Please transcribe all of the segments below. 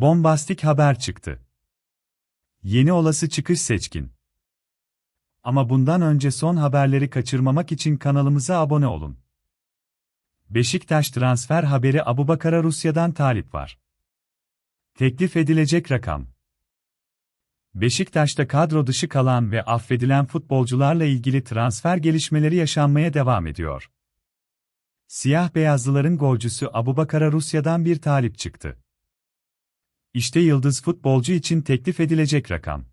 Bombastik haber çıktı. Yeni olası çıkış seçkin. Ama bundan önce son haberleri kaçırmamak için kanalımıza abone olun. Beşiktaş transfer haberi Abubakar'a Rusya'dan talip var. Teklif edilecek rakam. Beşiktaş'ta kadro dışı kalan ve affedilen futbolcularla ilgili transfer gelişmeleri yaşanmaya devam ediyor. Siyah beyazlıların golcüsü Abubakar'a Rusya'dan bir talip çıktı. İşte yıldız futbolcu için teklif edilecek rakam.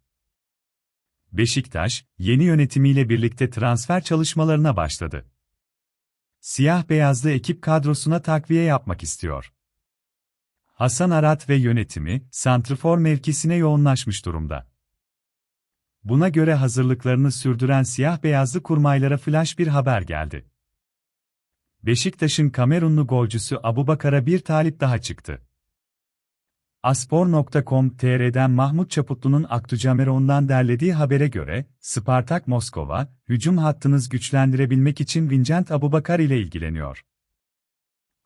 Beşiktaş, yeni yönetimiyle birlikte transfer çalışmalarına başladı. Siyah beyazlı ekip kadrosuna takviye yapmak istiyor. Hasan Arat ve yönetimi, santrfor mevkisine yoğunlaşmış durumda. Buna göre hazırlıklarını sürdüren siyah beyazlı kurmaylara flash bir haber geldi. Beşiktaş'ın Kamerunlu golcüsü Abubakar'a bir talip daha çıktı. Aspor.com.tr'den Mahmut Çaputlu'nun Aktucameron'dan derlediği habere göre, Spartak Moskova, hücum hattınız güçlendirebilmek için Vincent Abubakar ile ilgileniyor.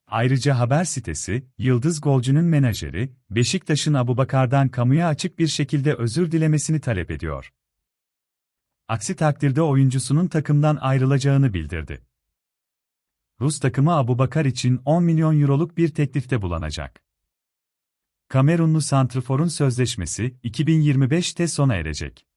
Ayrıca haber sitesi, Yıldız Golcü'nün menajeri, Beşiktaş'ın Abubakar'dan kamuya açık bir şekilde özür dilemesini talep ediyor. Aksi takdirde oyuncusunun takımdan ayrılacağını bildirdi. Rus takımı Abubakar için 10 milyon euroluk bir teklifte bulunacak. Kamerunlu Santrfor'un sözleşmesi 2025'te sona erecek.